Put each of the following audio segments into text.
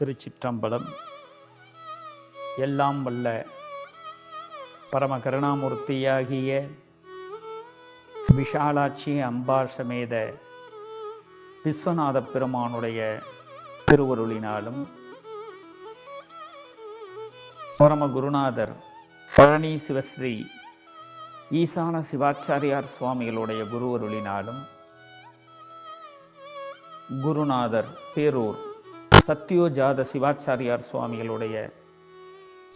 திருச்சிற்றம்பலம். எல்லாம் வல்ல பரம கருணாமூர்த்தியாகிய விஷாலாட்சி அம்பாள் சமேத விஸ்வநாத பெருமானுடைய திருவருளினாலும் பரம குருநாதர் பழனி சிவஸ்ரீ ஈசான சிவாச்சாரியார் சுவாமிகளுடைய குருவருளினாலும் குருநாதர் பேரூர் சத்யோஜாத சிவாச்சாரியார் சுவாமிகளுடைய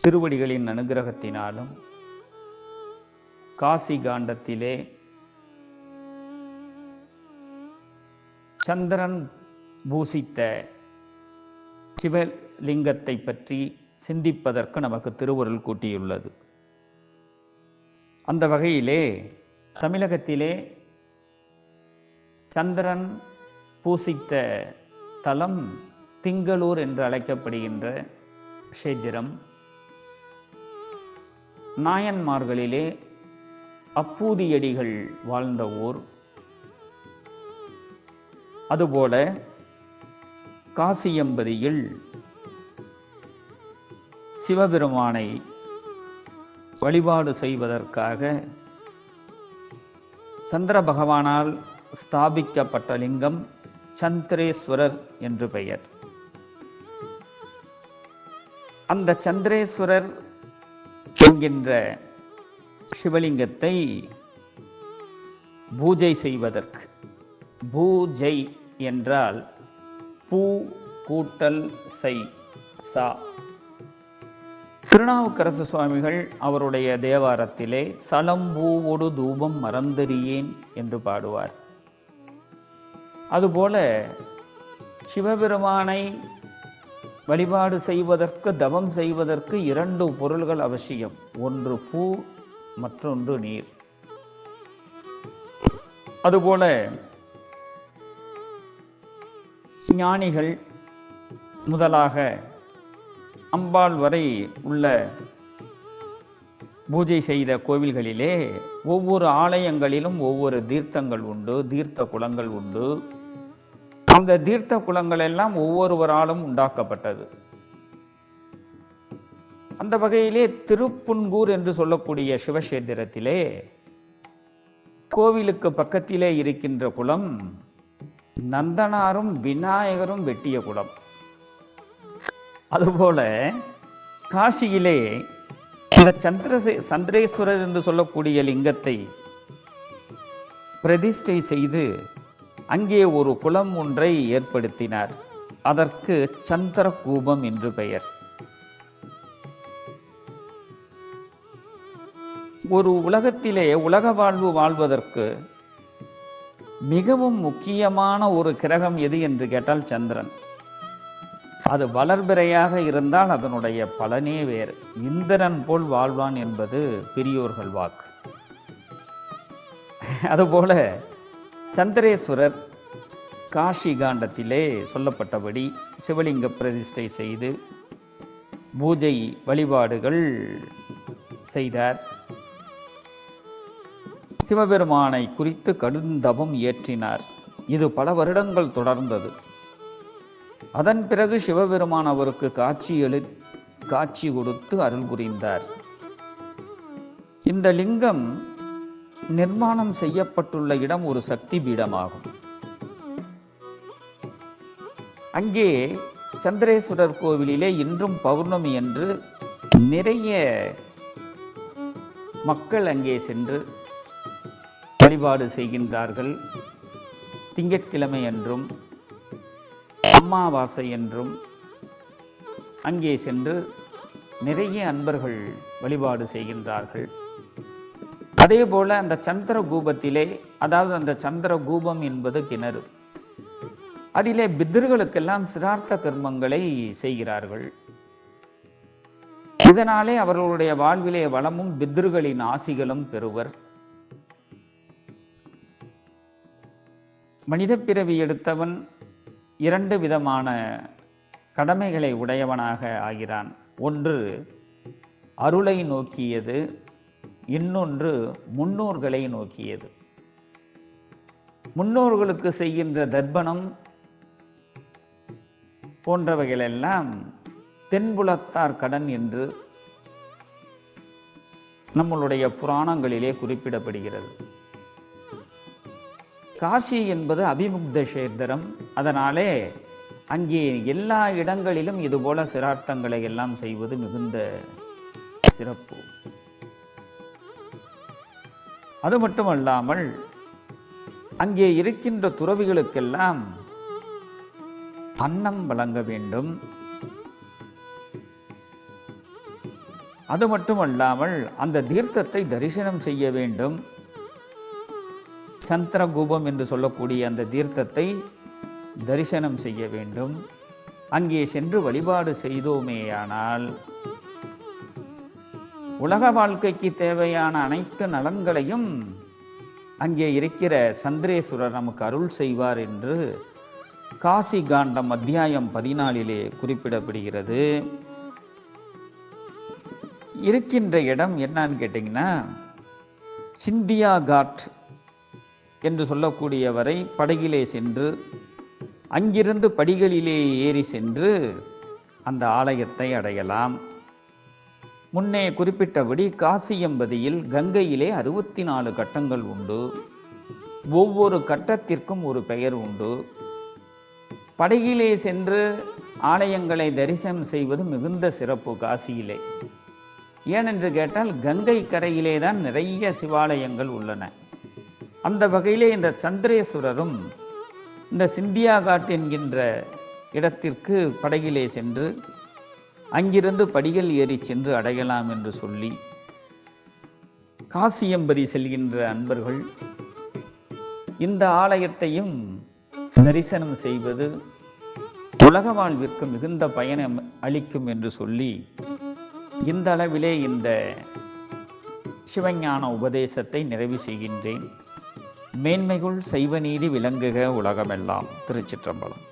திருவடிகளின் அனுகிரகத்தினாலும் காசி காண்டத்திலே சந்திரன் பூசித்த சிவலிங்கத்தை பற்றி சிந்திப்பதற்கு நமக்கு திருவருள் கூட்டியுள்ளது. அந்த வகையிலே தமிழகத்திலே சந்திரன் பூசித்த தலம் திங்களூர் என்று அழைக்கப்படுகின்ற க்ஷேத்திரம் நாயன்மார்களிலே அப்பூதியடிகள் வாழ்ந்த ஊர். அதுபோல காசியம்பதியில் சிவபெருமானை வழிபாடு செய்வதற்காக சந்திர பகவானால் ஸ்தாபிக்கப்பட்ட லிங்கம் சந்திரேஸ்வரர் என்று பெயர். அந்த சந்திரேஸ்வரர் என்கின்ற சிவலிங்கத்தை பூஜை செய்வதற்கு. பூஜை என்றால் பூ கூட்டல் செய் சா. திருநாவுக்கரசு சுவாமிகள் அவருடைய தேவாரத்திலே சலம்பூவோடு தூபம் மறந்தறியேன் என்று பாடுவார். அதுபோல சிவபெருமானை வழிபாடு செய்வதற்கு தவம் செய்வதற்கு இரண்டு பொருள்கள் அவசியம். ஒன்று பூ மற்றொன்று நீர். அதுபோல ஞானிகள் முதலாக அம்பாள் வரை உள்ள பூஜை செய்த கோவில்களிலே ஒவ்வொரு ஆலயங்களிலும் ஒவ்வொரு தீர்த்தங்கள் உண்டு தீர்த்த குளங்கள் உண்டு. அந்த தீர்த்த குளங்கள் எல்லாம் ஒவ்வொருவராலும் உண்டாக்கப்பட்டது. அந்த வகையிலே திருப்புன்கூர் என்று சொல்லக்கூடிய சிவக்ஷேத்திரத்திலே கோவிலுக்கு பக்கத்திலே இருக்கின்ற குளம் நந்தனாரும் விநாயகரும் வெட்டிய குளம். அதுபோல காசியிலே இந்த சந்திரசே சந்திரேஸ்வரர் என்று சொல்லக்கூடிய லிங்கத்தை பிரதிஷ்டை செய்து அங்கே ஒரு குளம் ஒன்றை ஏற்படுத்தினார். அதற்கு சந்திரகூபம் என்று பெயர். ஒரு உலகத்திலே உலக வாழ்வு வாழ்வதற்கு மிகவும் முக்கியமான ஒரு கிரகம் எது என்று கேட்டால் சந்திரன். அது வளர்பிறையாக இருந்தால் அதனுடைய பலனே வேறு. இந்திரன் போல் வாழ்வான் என்பது பெரியோர்கள் வாக்கு. அதுபோல சந்திரேஸ்வரர் காஷி காண்டத்திலே சொல்லப்பட்டபடி சிவலிங்க பிரதிஷ்டை செய்து பூஜை வழிபாடுகள் செய்தார். சிவபெருமானை குறித்து கடுந்தபம் இயற்றினார். இது பல வருடங்கள் தொடர்ந்தது. அதன் பிறகு சிவபெருமான் அவருக்கு காட்சி எழு காட்சி கொடுத்து அருள் புரிந்தார். இந்த லிங்கம் நிர்மாணம் செய்யப்பட்டுள்ள இடம் ஒரு சக்தி பீடமாகும். அங்கே சந்திரேஸ்வரர் கோவிலிலே இன்றும் பௌர்ணமி என்று நிறைய மக்கள் அங்கே சென்று வழிபாடு செய்கின்றார்கள். திங்கட்கிழமை என்றும் அமாவாசை என்றும் அங்கே சென்று நிறைய அன்பர்கள் வழிபாடு செய்கின்றார்கள். அதே போல அந்த சந்திர கூபத்திலே அதாவது அந்த சந்திர கூபம் என்பது கிணறு. அதிலே பித்தர்களுக்கெல்லாம் சிரார்த்த கர்மங்களை செய்கிறார்கள். இதனாலே அவர்களுடைய வாழ்விலே வளமும் பித்ருகளின் ஆசிகளும் பெறுவர். மனித பிறவி எடுத்தவன் இரண்டு விதமான கடமைகளை உடையவனாக ஆகிறான். ஒன்று அருளை நோக்கியது. இன்னொன்று முன்னோர்களை நோக்கியது. முன்னோர்களுக்கு செய்கின்ற தர்ப்பணம் போன்றவைகளெல்லாம் தென்புலத்தார் கடன் என்று நம்மளுடைய புராணங்களிலே குறிப்பிடப்படுகிறது. காசி என்பது அபிமுக்த கஷேத்திரம். அதனாலே அங்கே எல்லா இடங்களிலும் இதுபோல சிரார்த்தங்களை எல்லாம் செய்வது மிகுந்த சிறப்பு. அது மட்டுமல்லாமல் அங்கே இருக்கின்ற துறவிகளுக்கெல்லாம் அன்னம் வழங்க வேண்டும். அது மட்டுமல்லாமல் அந்த தீர்த்தத்தை தரிசனம் செய்ய வேண்டும். சந்திரகூபம் என்று சொல்லக்கூடிய அந்த தீர்த்தத்தை தரிசனம் செய்ய வேண்டும். அங்கே சென்று வழிபாடு செய்தோமேயானால் உலக வாழ்க்கைக்கு தேவையான அனைத்து நலன்களையும் அங்கே இருக்கிற சந்திரேஸ்வரர் நமக்கு அருள் செய்வார் என்று காசி காண்டம் அத்தியாயம் பதினாலிலே குறிப்பிடப்படுகிறது. இருக்கின்ற இடம் என்னன்னு கேட்டிங்கன்னா சிந்தியா காட் என்று சொல்லக்கூடிய வரை படகிலே சென்று அங்கிருந்து படிகளிலே ஏறி சென்று அந்த ஆலயத்தை அடையலாம். முன்னே குறிப்பிட்டபடி காசியம்பதியில் கங்கையிலே அறுபத்தி நாலு கட்டங்கள் உண்டு. ஒவ்வொரு கட்டத்திற்கும் ஒரு பெயர் உண்டு. படகிலே சென்று ஆலயங்களை தரிசனம் செய்வது மிகுந்த சிறப்பு காசியிலே. ஏனென்று கேட்டால் கங்கை கரையிலே தான் நிறைய சிவாலயங்கள் உள்ளன. அந்த வகையிலே இந்த சந்திரேஸ்வரரும் இந்த சிந்தியா காட் என்கின்ற இடத்திற்கு படகிலே சென்று அங்கிருந்து படிகள் ஏறி சென்று அடையலாம் என்று சொல்லி காசியம்பதி செல்கின்ற அன்பர்கள் இந்த ஆலயத்தையும் தரிசனம் செய்வது உலக வாழ்விற்கு மிகுந்த பயணம் அளிக்கும் என்று சொல்லி இந்த அளவிலே இந்த சிவஞான உபதேசத்தை நிறைவு செய்கின்றேன். மேன்மைகுள் சைவநீதி விளங்குக உலகமெல்லாம். திருச்சிற்றம்பலம்.